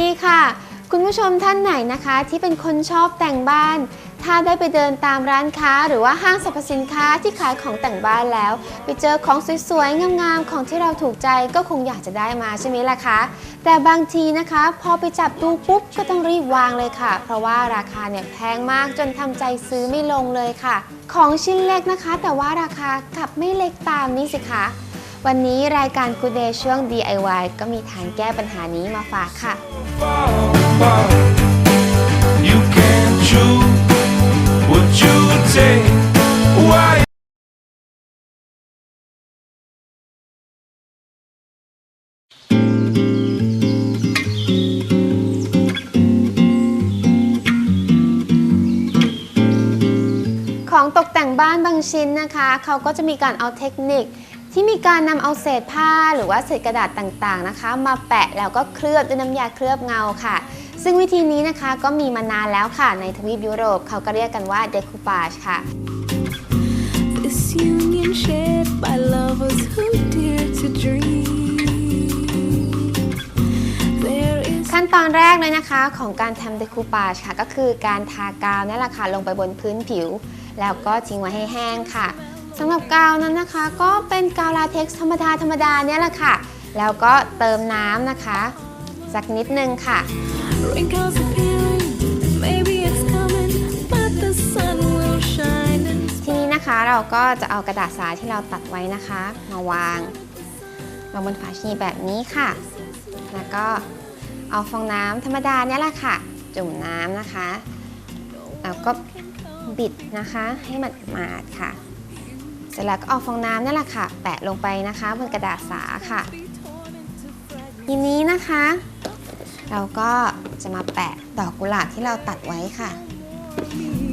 ดีค่ะ คุณผู้ชมท่านไหนนะคะ ที่เป็นคนชอบแต่งบ้าน ถ้าได้ไปเดินตามร้านค้า หรือว่าห้างสรรพสินค้าที่ขายของแต่งบ้านแล้ว ไปเจอของสวยๆ งามๆ ของที่เราถูกใจก็คงอยากจะได้มาใช่ไหมล่ะคะ แต่บางทีนะคะ พอไปจับดูปุ๊บก็ต้องรีบวางเลยค่ะ เพราะว่าราคาเนี่ยแพงมากจนทำใจซื้อไม่ลงเลยค่ะ ของชิ้นเล็กนะคะ แต่ว่าราคากลับไม่เล็กตามนี่สิคะ วันนี้รายการ Good Day ช่วง DIY ก็มีทางแก้ปัญหานี้มาฝากค่ะ You can choose what you take. Why? ของตกแต่งบ้านบางชิ้นนะคะ เขาก็จะมีการเอาเทคนิค ที่มีการนำเอาเศษผ้าหรือว่าเศษกระดาษต่างๆนะคะ มาแปะแล้วก็เคลือบด้วยน้ำยาเคลือบเงาค่ะ ซึ่งวิธีนี้นะคะก็มีมานานแล้วค่ะ ในทวีปยุโรปเขาก็เรียกกันว่า decoupage ค่ะ This union shared by lovers who dare to dream. There is ขั้นตอนแรกเลยนะคะของการทำ decoupage ค่ะ ก็คือการทากาวนั่นแหละค่ะลงไปบนพื้นผิว แล้วก็ทิ้งไว้ให้แห้งค่ะ สำหรับกาวนั้นนะคะ ก็เป็นกาวลาเท็กซ์ธรรมดาธรรมดาเนี่ยแหละค่ะ แล้วก็เติมน้ำนะคะ สักนิดนึงค่ะ rain clouds appearing. Maybe it's coming, but the sun will shine. And ทีนี้นะคะเราก็จะเอากระดาษสาที่เราตัดไว้นะคะ มาวางลงบนฝาชีแบบนี้ค่ะ แล้วก็เอาฟองน้ำธรรมดาเนี่ยแหละค่ะ จุ่มน้ำนะคะ แล้วก็บิดนะคะให้มันมาดค่ะเส ร็จแล้วก็เอาฟองน้ำนี่แหละค่ะ แปะลงไปนะคะบนกระดาษสาค่ะ ทีนี้นะคะ เราก็จะมาแปะดอกกุหลาบที่เราตัดไว้ค่ะ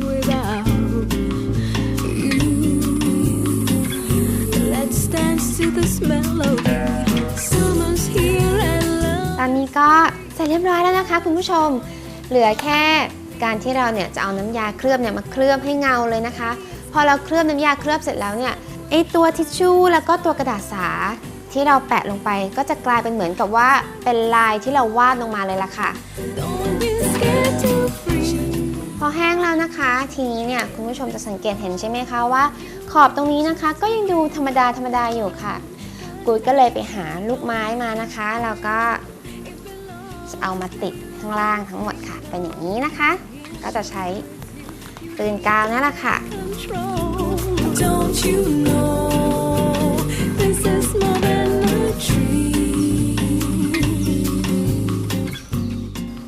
without you, let's dance to this melody. Summer's here and love. ตอนนี้ก็เสร็จเรียบร้อยแล้วนะคะ คุณผู้ชม เหลือแค่การที่เราเนี่ยจะเอาน้ำยาเคลือบเนี่ยมาเคลือบให้เงาเลยนะคะ พอเราเคลือบน้ำยาเคลือบเสร็จแล้วเนี่ยไอตัวทิชชู่แล้วก็ตัวกระดาษสาที่เราแปะลงไปก็จะกลายเป็นเหมือนกับว่าเป็นลายที่เราวาดลงมาเลยล่ะค่ะ พอแห้งแล้วนะคะ ทีนี้เนี่ยคุณผู้ชมจะสังเกตเห็นใช่ไหมคะว่า ขอบตรงนี้นะคะ ก็ยังดูธรรมดาธรรมดาอยู่ค่ะกูดก็เลยไปหาลูกไม้มานะคะแล้วก็จะเอามาติดข้างล่างทั้งหมดค่ะ เป็นอย่างนี้นะคะ ก็จะใช้ ปืนกาวนั่นแหละค่ะ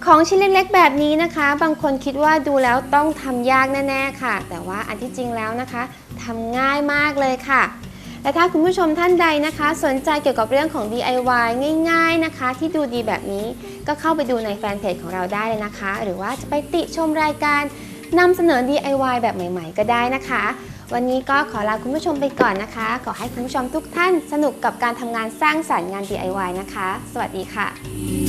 ของชิ้นเล็กๆแบบนี้นะคะ บางคนคิดว่าดูแล้วต้องทำยากแน่ๆค่ะ แต่ว่าอันที่จริงแล้วนะคะทำง่ายมากเลยค่ะและถ้าคุณผู้ชมท่านใดนะคะ สนใจเกี่ยวกับเรื่องของ DIY ง่าย ๆนะคะ ที่ดูดีแบบนี้ก็เข้าไปดูในแฟนเพจของเราได้เลยนะคะ หรือว่าจะไปติชมรายการ นำเสนอ DIY แบบใหม่ ๆ ก็ได้นะคะ วันนี้ก็ขอลาคุณผู้ชมไปก่อนนะคะ ขอให้คุณผู้ชมทุกท่านสนุกกับการทำงานสร้างสรรค์งาน DIY นะคะ สวัสดีค่ะ